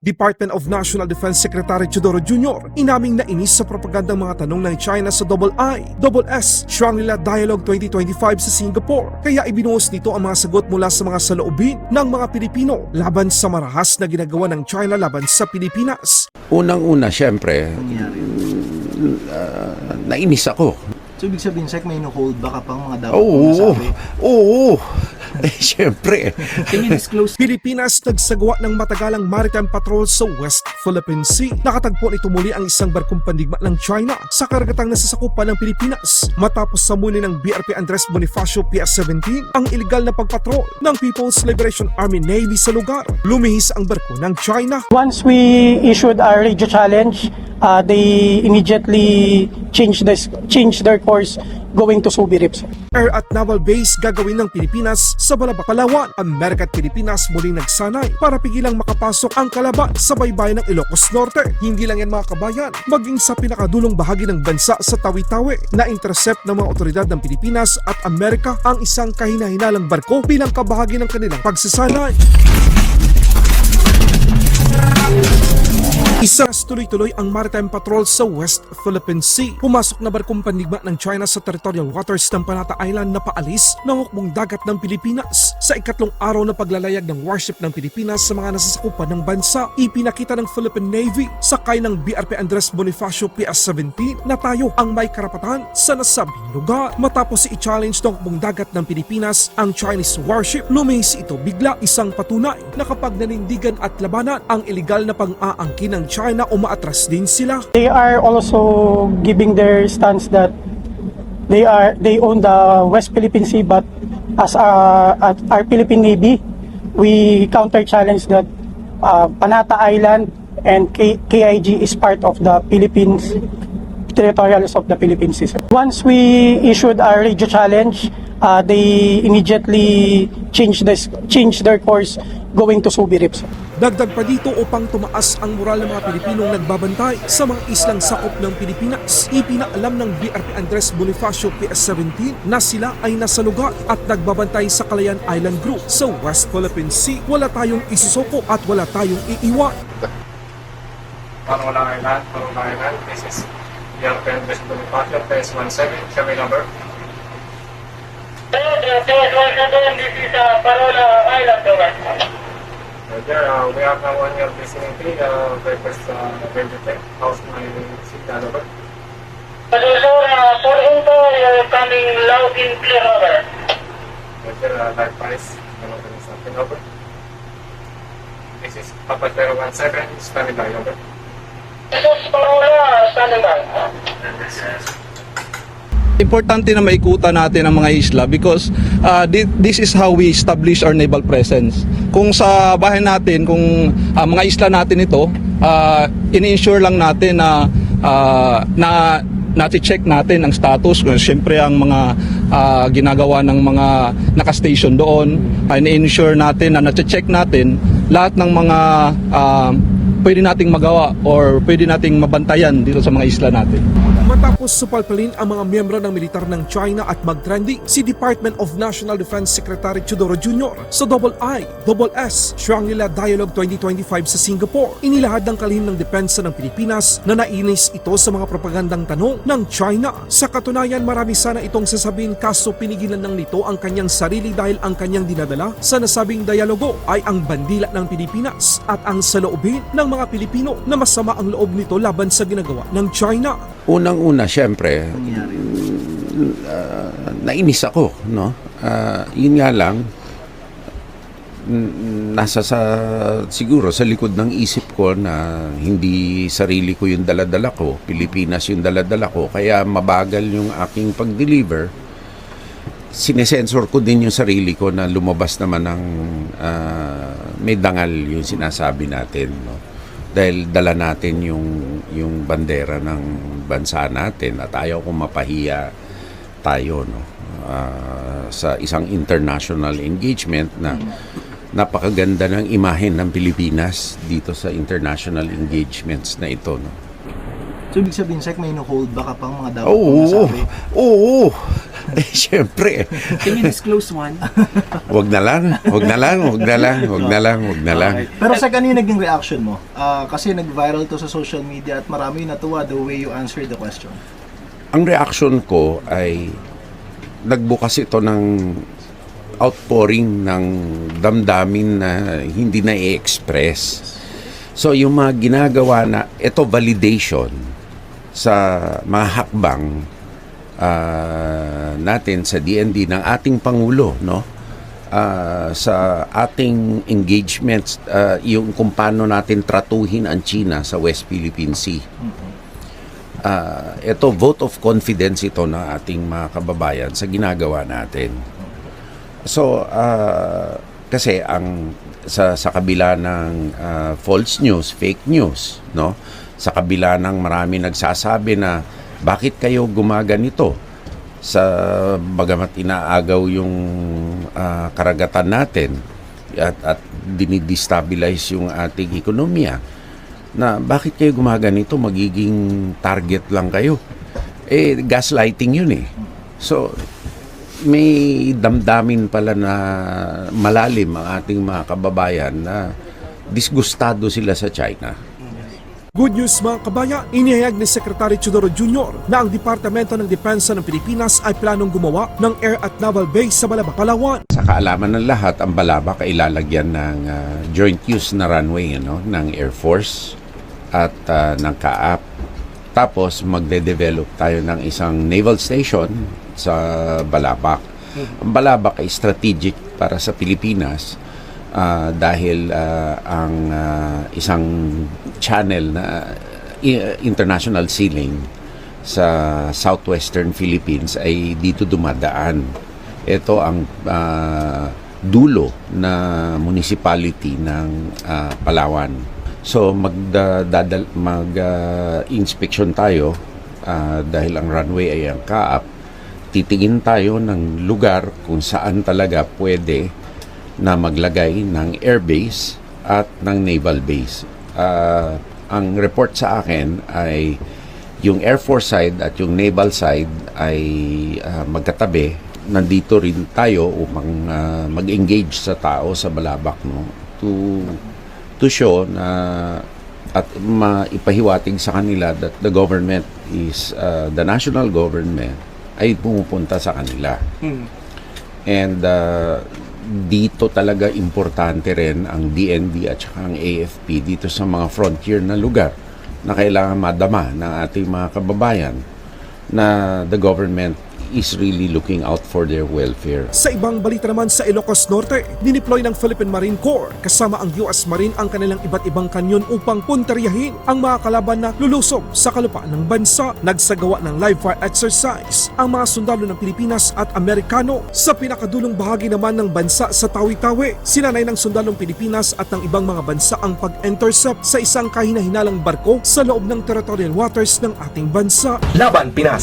Department of National Defense Secretary Chidoro Jr. inaming nainis sa propagandang mga tanong ng China sa Double I, Double S, Shangri-La Dialogue 2025 sa Singapore. Kaya ibinuhos nito ang mga sagot mula sa mga saloobin ng mga Pilipino laban sa marahas na ginagawa ng China laban sa Pilipinas. Unang-una, syempre, nangyari? ah, nainis ako. So, ibig sabihin, Sek, may no-hold back ka pang mga dapat Oo, nasabi? oo. Eh, syempre. Can you disclose? Pilipinas nagsagawa ng matagalang maritime patrol sa West Philippine Sea. Nakatagpo nito muli ang isang barkong pandigma ng China sa karagatang nasasakupan ng Pilipinas. Matapos samunin ng BRP Andres Bonifacio PS-17 ang iligal na pagpatrol ng People's Liberation Army Navy sa lugar. Lumihis ang barko ng China. Once we issued our radio challenge, uh, they immediately changed, this, changed their course going to Subi Rips. Air at naval base gagawin ng Pilipinas sa Balabac, Palawan. Amerika at Pilipinas muling nagsanay para pigilang makapasok ang kalaban sa baybayin ng Ilocos Norte. Hindi lang yan mga kabayan, maging sa pinakadulong bahagi ng bansa sa Tawi-Tawi na intercept ng mga otoridad ng Pilipinas at Amerika ang isang kahina-hinalang barko bilang kabahagi ng kanilang pagsasanay. Isa tuloy-tuloy ang maritime patrol sa West Philippine Sea. Pumasok na barkong pandigma ng China sa territorial waters ng Panata Island na paalis ng hukbong dagat ng Pilipinas. Sa ikatlong araw na paglalayag ng warship ng Pilipinas sa mga nasasakupan ng bansa, ipinakita ng Philippine Navy sakay ng BRP Andres Bonifacio PS-17 na tayo ang may karapatan sa nasabing lugar. Matapos i-challenge ng hukbong dagat ng Pilipinas ang Chinese warship, lumihis ito bigla isang patunay na kapag nanindigan at labanan ang iligal na pang-aangkin ng China umaatras din sila. They are also giving their stance that they are they own the West Philippine Sea, but as our, at our Philippine Navy, we counter challenge that uh, Panata Island and K- KIG is part of the Philippines territorials of the Philippine Sea. Once we issued our radio challenge, uh, they immediately changed this changed their course going to Subi Rips. Dagdag pa dito upang tumaas ang moral ng mga Pilipinong nagbabantay sa mga islang sakop ng Pilipinas. Ipinaalam ng BRP Andres Bonifacio PS-17 na sila ay nasa lugar at nagbabantay sa Calayan Island Group sa West Philippine Sea. Wala tayong isusoko at wala tayong iiwan. Parola Island, Parola Island. This is Yarpen West Bonifacio, PS17, show me number. This is uh, Parola Island, over. Right there, uh, we are now on your vicinity, uh, breakfast, uh, Benjite, house my seat, over. Sir, uh, for info, you're coming loud and clear, over. Right there, uh, likewise, ka sa akin, over. This is Papa 017, standing by, over. This is Parola, standing by. Importante na maikutan natin ang mga isla because uh, thi- this is how we establish our naval presence. Kung sa bahay natin, kung uh, mga isla natin ito, uh, ini-ensure lang natin na uh, na nati-check natin ang status siyempre ang mga uh, ginagawa ng mga naka-station doon ay ini-ensure natin na nati-check natin lahat ng mga uh, pwede nating magawa or pwede nating mabantayan dito sa mga isla natin. Matapos supalpalin ang mga miyembro ng militar ng China at mag-trending, si Department of National Defense Secretary Chidoro Jr. sa Double I, Double S, Shangri-La Dialogue 2025 sa Singapore, inilahad ng kalihim ng depensa ng Pilipinas na nainis ito sa mga propagandang tanong ng China. Sa katunayan, marami sana itong sasabihin kaso pinigilan ng nito ang kanyang sarili dahil ang kanyang dinadala sa nasabing dialogo ay ang bandila ng Pilipinas at ang saloobin ng mga Pilipino na masama ang loob nito laban sa ginagawa ng China. Unang-una, syempre, Nangyari? ah, nainis ako, no? Ah, yun nga lang, nasa sa, siguro sa likod ng isip ko na hindi sarili ko yung daladala ko, Pilipinas yung daladala ko, kaya mabagal yung aking pag-deliver. Sinesensor ko din yung sarili ko na lumabas naman ng ah, may dangal yung sinasabi natin, no? Dahil dala natin yung, yung bandera ng bansa natin at ayaw kong mapahiya tayo no? Ah, sa isang international engagement na napakaganda ng imahen ng Pilipinas dito sa international engagements na ito no So, ibig sabihin, Sek, may no-hold ba ka pang mga dapat Oo, masabi? oo. Eh, syempre. Can you disclose one? Wag na lang, wag na lang, wag na lang, wag na lang, wag na lang. Pero Sek, ano yung naging reaction mo? Ah, kasi nag-viral to sa social media at marami natuwa the way you answered the question. Ang reaction ko ay nagbukas ito ng outpouring ng damdamin na hindi na i-express. So yung mga ginagawa na ito validation sa mga hakbang ah, natin sa DND ng ating pangulo, no? Ah, sa ating engagements, ah, yung kung paano natin tratuhin ang China sa West Philippine Sea. Ah, ito vote of confidence ito ng ating mga kababayan sa ginagawa natin. So, ah, kasi ang sa sa kabila ng ah, false news, fake news, no? Sa kabila ng marami nagsasabi na bakit kayo gumaganito? Sa bagamat inaagaw yung ah, karagatan natin at at dinidestabilize yung ating ekonomiya na bakit kayo gumaganito? Magiging target lang kayo. Eh gaslighting yun eh. So may damdamin pala na malalim ang ating mga kababayan na disgustado sila sa China. Good news mga kabaya, inihayag ni Secretary Chudoro Jr. na ang Departamento ng Depensa ng Pilipinas ay planong gumawa ng air at naval base sa Balabak, Palawan. Sa kaalaman ng lahat, ang Balabak ay ilalagyan ng ah, joint use na runway ano, ng Air Force at ah, ng CAAP. Tapos magde-develop tayo ng isang naval station sa Balabak. Ang Balabak ay strategic para sa Pilipinas ah, dahil ah, ang ah, isang channel na international ceiling sa southwestern Philippines ay dito dumadaan. Ito ang ah, dulo na municipality ng ah, Palawan. So magdadal mag ah, inspection tayo ah, dahil ang runway ay ang kaap. Titingin tayo ng lugar kung saan talaga pwede na maglagay ng airbase at ng naval base. Ah, ang report sa akin ay yung Air Force side at yung naval side ay ah, magkatabi. Nandito rin tayo upang ah, mag-engage sa tao sa Balabak no to to show na at maipahiwatig sa kanila that the government is ah, the national government ay pumupunta sa kanila. And uh, dito talaga importante rin ang DND at saka ang AFP dito sa mga frontier na lugar na kailangan madama ng ating mga kababayan na the government is really looking out for their welfare. Sa ibang balita naman sa Ilocos Norte, dineploy ng Philippine Marine Corps kasama ang US Marine ang kanilang iba't ibang kanyon upang punteriyahin ang mga kalaban na lulusob sa kalupaan ng bansa. Nagsagawa ng live fire exercise ang mga sundalo ng Pilipinas at Amerikano. Sa pinakadulong bahagi naman ng bansa sa Tawi-Tawi, sinanay ng sundalong Pilipinas at ng ibang mga bansa ang pag-intercept sa isang kahina-hinalang barko sa loob ng territorial waters ng ating bansa. Laban Pinas.